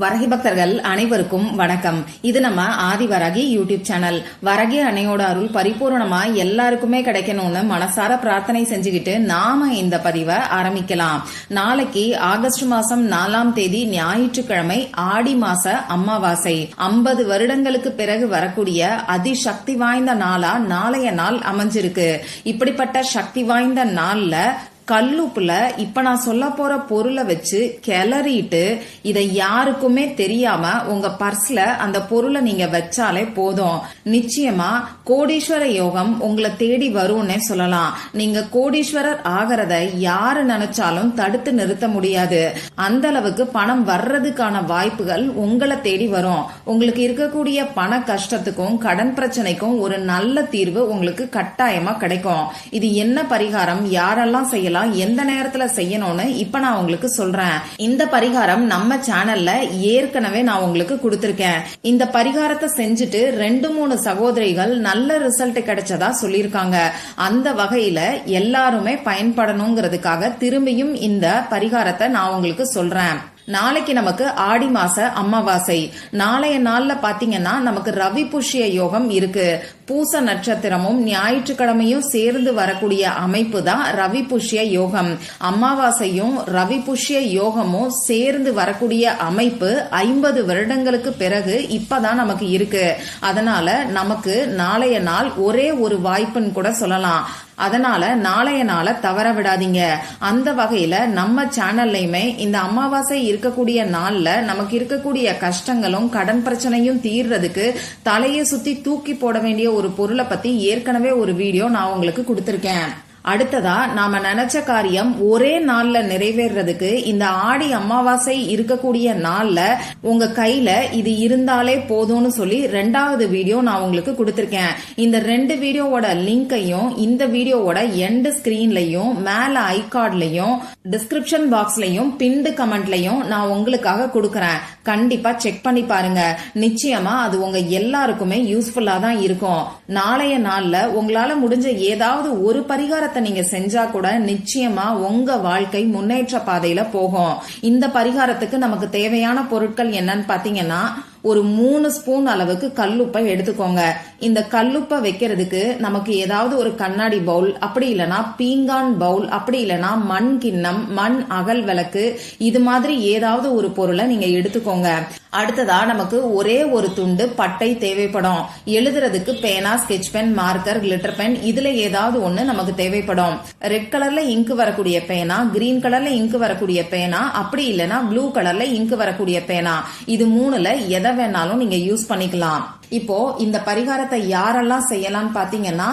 வரகி பக்தர்கள் அனைவருக்கும் வணக்கம். இது நம்ம ஆதி வரகி யூடியூப் சேனல். வரகி அன்னையோட அருள் பரிபூர்ணமா எல்லாருக்குமே கிடைக்கணும்னு மனசார பிரார்த்தனை செஞ்சுக்கிட்டு நாம இந்த பதிவை ஆரம்பிக்கலாம். நாளைக்கு ஆகஸ்ட் மாசம் நாலாம் தேதி ஞாயிற்றுக்கிழமை ஆடி மாச அமாவாசை. ஐம்பது வருடங்களுக்கு பிறகு வரக்கூடிய அதிசக்தி வாய்ந்த நாளா நாளைய நாள் அமைஞ்சிருக்கு. இப்படிப்பட்ட சக்தி வாய்ந்த நாள்ல கல்லுப்புல இப்ப நான் சொல்ல போற பொருளை வச்சு கிளறிட்டு இதை யாருக்குமே தெரியாம உங்க பர்ஸ்ல அந்த பொருளை நீங்க வச்சாலே போதும். நிச்சயமா கோடீஸ்வர யோகம் உங்களை தேடி வரும்னே சொல்லலாம். நீங்க கோடீஸ்வரர் ஆகிறத யாரு நினைச்சாலும் தடுத்து நிறுத்த முடியாது. அந்த அளவுக்கு பணம் வர்றதுக்கான வாய்ப்புகள் உங்களை தேடி வரும். உங்களுக்கு இருக்கக்கூடிய பண கஷ்டத்துக்கும் கடன் பிரச்சனைக்கும் ஒரு நல்ல தீர்வு உங்களுக்கு கட்டாயமா கிடைக்கும். இது என்ன பரிகாரம்? யாரெல்லாம் செய்யலாம்? எந்த நேரத்துல செய்யணும்னு இப்ப நான் உங்களுக்கு சொல்றேன். இந்த பரிகாரம் நம்ம சேனல்ல ஏற்கனவே நான் உங்களுக்கு கொடுத்திருக்கேன். இந்த பரிகாரத்தை செஞ்சுட்டு ரெண்டு மூணு சகோதரிகள் நல்ல ரிசல்ட் கிடைச்சதா சொல்லியிருக்காங்க. அந்த வகையில எல்லாருமே பயன்படணுங்கிறதுக்காக திரும்பியும் இந்த பரிகாரத்தை நான் உங்களுக்கு சொல்றேன். நாளைக்கு நமக்கு ஆடி மாச அமாவாசை. நாளைய நாள்ல பாத்தீங்கன்னா நமக்கு ரவி புஷ்ய யோகம் இருக்கு. பூச நட்சத்திரமும் ஞாயிற்றுக்கிழமையும் சேர்ந்து வரக்கூடிய அமைப்பு தான் ரவி புஷ்ய யோகம். அமாவாசையும் ரவி புஷ்ய யோகமும் சேர்ந்து வரக்கூடிய அமைப்பு ஐம்பது வருடங்களுக்கு பிறகு இப்பதான் நமக்கு இருக்கு. அதனால நமக்கு நாளைய நாள் ஒரே ஒரு வாய்ப்புன்னு கூட சொல்லலாம். அதனால நாளைய நாளை தவற விடாதீங்க. அந்த வகையில நம்ம சேனல்லையுமே இந்த அமாவாசை இருக்கக்கூடிய நாள்ல நமக்கு இருக்கக்கூடிய கஷ்டங்களும் கடன் பிரச்சனையும் தீர்றதுக்கு தலையை சுத்தி தூக்கி போட வேண்டிய ஒரு பொருளை பத்தி ஏற்கனவே ஒரு வீடியோ நான் உங்களுக்கு கொடுத்திருக்கேன். அடுத்ததா நாம நினைச்ச காரியம் ஒரே நாள்ல நிறைவேறதுக்கு இந்த ஆடி அமாவாசை இருக்கக்கூடிய நாள்ல உங்க கையில இது இருந்தாலே போதும்னு சொல்லி ரெண்டாவது வீடியோ நான் உங்களுக்கு கொடுத்திருக்கேன். இந்த ரெண்டு வீடியோவோட லிங்கையும் இந்த வீடியோவோட எண்டு ஸ்கிரீன்லயும் மேல ஐகார்ட்லயும் டிஸ்கிரிப்ஷன் பாக்ஸ்லயும் பின்டு கமெண்ட்லயும் நான் உங்களுக்காக கொடுக்கறேன். கண்டிப்பா செக் பண்ணி பாருங்க. நிச்சயமா அது உங்க எல்லாருக்குமே யூஸ்ஃபுல்லா தான் இருக்கும். நாளைய நாள்ல உங்களால முடிஞ்ச ஏதாவது ஒரு பரிகாரத்தை நீங்க செஞ்சா கூட நிச்சயமா உங்க வாழ்க்கை முன்னேற்ற பாதையில போகும். இந்த பரிகாரத்துக்கு நமக்கு தேவையான பொருட்கள் என்னன்னு பாத்தீங்கன்னா ஒரு மூணு ஸ்பூன் அளவுக்கு கல்லுப்பை எடுத்துக்கோங்க. இந்த கல்லுப்பை வைக்கிறதுக்கு நமக்கு ஏதாவது ஒரு கண்ணாடி பவுல் அப்படி இல்லனா பீங்கான் பவுல் அப்படி இல்லனா மண் கிண்ணம் மண் அகல் விளக்கு இது மாதிரி ஏதாவது ஒரு பொருளை நீங்க எடுத்துக்கோங்க. அடுத்ததா நமக்கு ஒரே ஒரு துண்டு பட்டை தேவைப்படும். எழுதுறதுக்கு பேனா sketch pen marker glitter pen இதுல ஏதாவது ஒண்ணு நமக்கு தேவைப்படும். ரெட் கலர்ல இங்கு வரக்கூடிய பேனா கிரீன் கலர்ல இங்கு வரக்கூடிய பேனா அப்படி இல்லனா ப்ளூ கலர்ல இங்கு வரக்கூடிய பேனா. இது மூணுல எதை வேணாலும் நீங்க யூஸ் பண்ணிக்கலாம். இப்போ இந்த பரிகாரத்தை யாரெல்லாம் செய்யலாம்னு பாத்தீங்கன்னா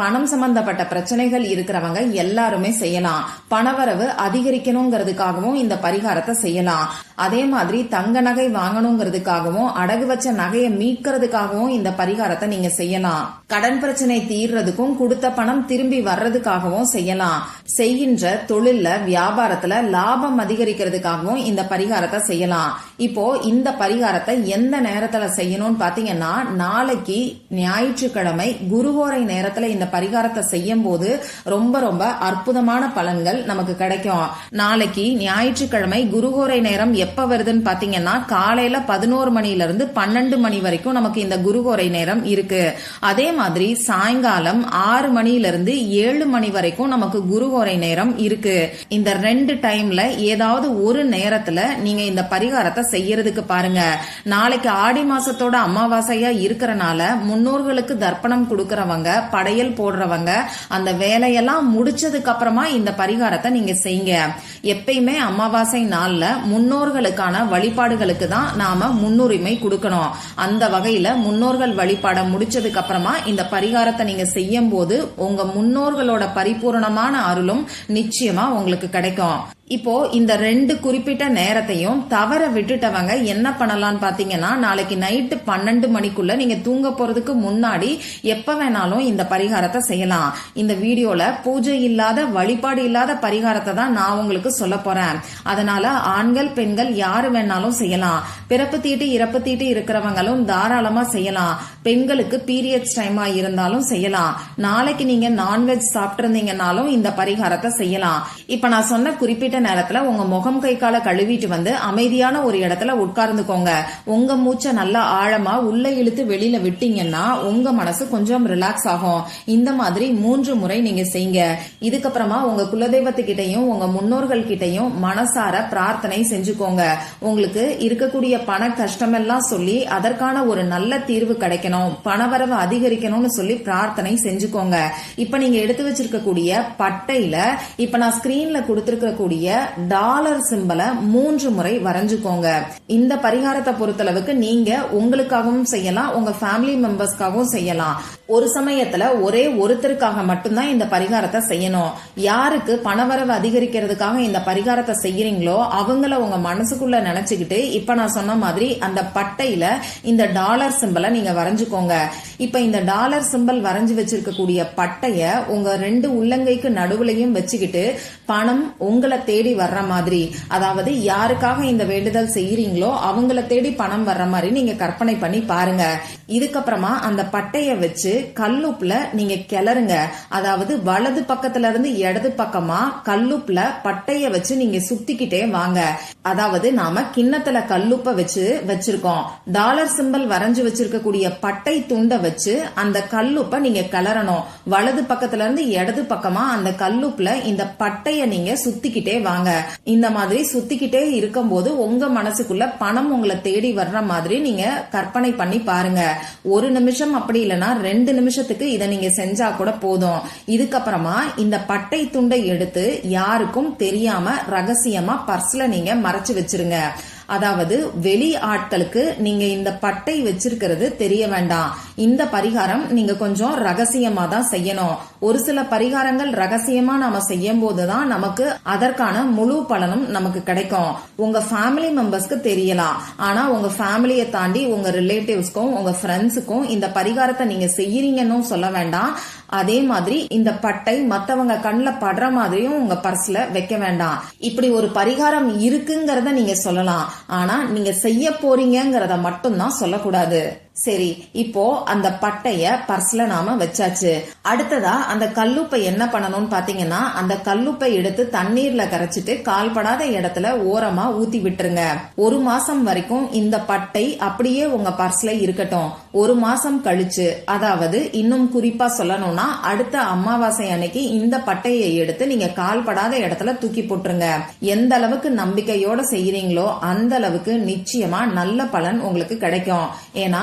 பணம் சம்பந்தப்பட்ட பிரச்சனைகள் இருக்கிறவங்க எல்லாருமே செய்யலாம். பணவரவு அதிகரிக்கணுங்கிறதுக்காகவும் இந்த பரிகாரத்தை செய்யலாம். அதே மாதிரி தங்க நகை வாங்கணுங்கிறதுக்காகவும் அடகு வச்ச நகையை மீட்கிறதுக்காகவும் இந்த பரிகாரத்தை நீங்க செய்யலாம். கடன் பிரச்சனை தீர்றதுக்கும் கொடுத்த பணம் திரும்பி வர்றதுக்காகவும் செய்யலாம். செய்கின்ற தொழில்ல வியாபாரத்துல லாபம் அதிகரிக்கிறதுக்காகவும் இந்த பரிகாரத்தை செய்யலாம். இப்போ இந்த பரிகாரத்தை எந்த நேரத்துல செய்யணும்னு பாத்தீங்கன்னா நாளைக்கு ஞாயிற்றுக்கிழமை குருவோரை நேரத்துல இந்த பரிகாரத்தை செய்யும் போது ரொம்ப ரொம்ப அற்புதமான பலன்கள் நமக்கு கிடைக்கும். நாளைக்கு ஞாயிற்றுக்கிழமை குருகோரை நேரம் எப்ப வருதுன்னு பாத்தீங்கன்னா காலையில பதினோரு மணில இருந்து பன்னெண்டு மணி வரைக்கும் நமக்கு இந்த குருகோரை நேரம் இருக்கு. அதே மாதிரி சாயங்காலம் ஆறு மணில இருந்து ஏழு மணி வரைக்கும் நமக்கு குருகோரை நேரம் இருக்கு. இந்த ரெண்டு டைம்ல ஏதாவது ஒரு நேரத்துல நீங்க இந்த பரிகாரத்தை செய்யறதுக்கு பாருங்க. நாளைக்கு ஆடி மாசத்தோட அமாவாசையா இருக்கிறனால முன்னோர்களுக்கு தர்ப்பணம் கொடுக்கறவங்க படையல் போடுறவங்க அந்த வேலையெல்லாம் முடிச்சதுக்கு அப்புறமா இந்த பரிகாரத்தை நீங்க செய்யுங்க. எப்பயுமே அமாவாசை நாள்ல முன்னோர்களுக்கான வழிபாடுகளுக்கு தான் நாம முன்னுரிமை கொடுக்கணும். அந்த வகையில முன்னோர்கள் வழிபாட முடிச்சதுக்கு அப்புறமா இந்த பரிகாரத்தை நீங்க செய்யும் போது உங்க முன்னோர்களோட பரிபூரணமான அருளும் நிச்சயமா உங்களுக்கு கிடைக்கும். இப்போ இந்த ரெண்டு குறிப்பிட்ட நேரத்தையும் தவற விட்டுட்டவங்க என்ன பண்ணலாம்னு பாத்தீங்கன்னா நாளைக்கு நைட்டு பன்னெண்டு மணிக்குள்ள நீங்க தூங்க போறதுக்கு முன்னாடி எப்ப வேணாலும் இந்த பரிகாரத்தை செய்யலாம். இந்த வீடியோல பூஜை இல்லாத வழிபாடு இல்லாத பரிகாரத்தை தான் நான் உங்களுக்கு சொல்ல போறேன். அதனால ஆண்கள் பெண்கள் யாரு வேணாலும் செய்யலாம். பிறப்பு தீட்டு இறப்பு தீட்டு இருக்கிறவங்களும் தாராளமா செய்யலாம். பெண்களுக்கு பீரியட்ஸ் டைமா இருந்தாலும் செய்யலாம். நாளைக்கு நீங்க நான்வெஜ் சாப்பிட்டிருந்தீங்கனாலும் இந்த பரிகாரத்தை செய்யலாம். இப்ப நான் சொன்ன குறிப்பிட்ட நேரத்துல உங்க முகம் கை காலை கழுவிட்டு வந்து அமைதியான ஒரு இடத்துல உட்கார்ந்துக்கோங்க. உங்க மூச்சை நல்லா ஆழமா உள்ள இழுத்து வெளியில விட்டீங்கன்னா உங்க மனசு கொஞ்சம் ரிலாக்ஸ் ஆகும். இந்த மாதிரி மூன்று முறை நீங்க செய்யுங்க. இதுக்கப்புறமா உங்க குலதெய்வத்துக்கிட்டையும் உங்க முன்னோர்கள் கிட்டையும் மனசார பிரார்த்தனை செஞ்சுக்கோங்க. உங்களுக்கு இருக்கக்கூடிய பண கஷ்டமெல்லாம் சொல்லி அதற்கான ஒரு நல்ல தீர்வு கிடைக்கணும். பணவரவு அதிகரிக்கணும்னு சொல்லி பிரார்த்தனை செஞ்சுக்கோங்க. இப்ப நீங்க எடுத்து வச்சிருக்கக்கூடிய பட்டையில இப்ப நான் ஸ்கிரீன்ல கொடுத்திருக்கக்கூடிய டாலர் சிம்பலை மூன்று முறை வரைஞ்சுக்கோங்க. இந்த பரிகாரத்தை பொறுத்தளவுக்கு நீங்க உங்களுக்காகவும் செய்யலாம் உங்க ஃபேமிலி மெம்பர்ஸ்க்காகவும் செய்யலாம். ஒரு சமயத்துல ஒரே ஒருத்தருக்காக மட்டும்தான் இந்த பரிகாரத்தை செய்யணும். யாருக்கு பணவரவு அதிகரிக்கிறதுக்காக இந்த பரிகாரத்தை செய்யறீங்களோ அவங்கள உங்க மனசுக்குள்ள நினைச்சுக்கிட்டு இப்ப நான் சொன்ன மாதிரி அந்த பட்டையில இந்த டாலர் சிம்பிளை நீங்க வரைஞ்சுக்கோங்க. இப்ப இந்த டாலர் சிம்பல் வரைஞ்சு வச்சிருக்கக்கூடிய பட்டைய உங்க ரெண்டு உள்ளங்கைக்கு நடுவுலையும் வச்சுக்கிட்டு பணம் உங்களை தேடி வர்ற மாதிரி. அதாவது யாருக்காக இந்த வேண்டுதல் செய்யறீங்களோ அவங்கள தேடி பணம் வர்ற மாதிரி நீங்க கற்பனை பண்ணி பாருங்க. இதுக்கப்புறமா அந்த பட்டைய வச்சு கல்லுப்புல நீங்க கிளறுங்க. அதாவது வலது பக்கத்துல இருந்து இடது பக்கமா கல்லுப்புல பட்டைய வச்சு நீங்க சுத்திக்கிட்டே வாங்க. அதாவது நாம கிண்ணத்துல கல்லுப்ப வச்சு வச்சிருக்கோம். டாலர் சிம்பல் வரைஞ்சு வச்சிருக்கக்கூடிய பட்டை துண்டை வச்சு அந்த கல்லுப்ப நீங்க கிளறணும். வலது பக்கத்துல இருந்து இடது பக்கமா அந்த கல்லுப்புல இந்த பட்டைய நீங்க சுத்திக்கிட்டே வாங்க. இந்த மாதிரி சுத்திக்கிட்டே இருக்கும்போது உங்க மனசுக்குள்ள பணம் உங்களை தேடி வர்ற மாதிரி நீங்க கற்பனை பண்ணி பாருங்க. ஒரு நிமிஷம் அப்படி இல்லைன்னா ரெண்டு நிமிஷத்துக்கு இதை நீங்க செஞ்சா கூட போதும். இதுக்கப்புறமா இந்த பட்டை துண்டை எடுத்து யாருக்கும் தெரியாம ரகசியமா பர்ஸ்ல நீங்க மறைச்சு வச்சிருங்க. அதாவது வெளி ஆட்களுக்கு நீங்க இந்த பட்டை வச்சிருக்கிறது தெரிய வேண்டாம். இந்த பரிகாரம் நீங்க கொஞ்சம் ரகசியமா தான் செய்யணும். ஒரு சில பரிகாரங்கள் ரகசியமா நாம செய்யும் போதுதான் நமக்கு அதற்கான முழு பலனும் நமக்கு கிடைக்கும். உங்க ஃபேமிலி மெம்பர்ஸ்க்கு தெரியலாம். ஆனா உங்க ஃபேமிலியை தாண்டி உங்க ரிலேட்டிவ்ஸ்க்கும் உங்க ஃப்ரெண்ட்ஸுக்கும் இந்த பரிகாரத்தை நீங்க செய்யறீங்கன்னு சொல்ல வேண்டாம். அதே மாதிரி இந்த பட்டை மத்தவங்க கண்ணில் படுற மாதிரியும் உங்க பர்ஸ்ல வைக்க வேண்டாம். இப்படி ஒரு பரிகாரம் இருக்குங்கிறத நீங்க சொல்லலாம். ஆனா நீங்க செய்ய போறீங்கிறத மட்டும்தான் சொல்லக்கூடாது. சரி இப்போ அந்த பட்டைய பர்ஸ்ல நாம வச்சாச்சு. அடுத்ததா அந்த கல்லுப்பை என்ன பண்ணணும்னு பாத்தீங்கன்னா அந்த கல்லுப்பை எடுத்து தண்ணீர்ல கரைச்சிட்டு கால்படாத இடத்துல ஓரமா ஊத்தி விட்டுருங்க. ஒரு மாசம் வரைக்கும் இந்த பட்டை அப்படியே உங்க பர்ஸ்ல இருக்கட்டும். ஒரு மாசம் கழிச்சு அதாவது இன்னும் குறிப்பா சொல்லணும்னா அடுத்த அமாவாசை அன்னைக்கு இந்த பட்டையை எடுத்து நீங்க கால்படாத இடத்துல தூக்கி போட்டுருங்க. எந்த அளவுக்கு நம்பிக்கையோட செய்யறீங்களோ அந்த அளவுக்கு நிச்சயமா நல்ல பலன் உங்களுக்கு கிடைக்கும். ஏன்னா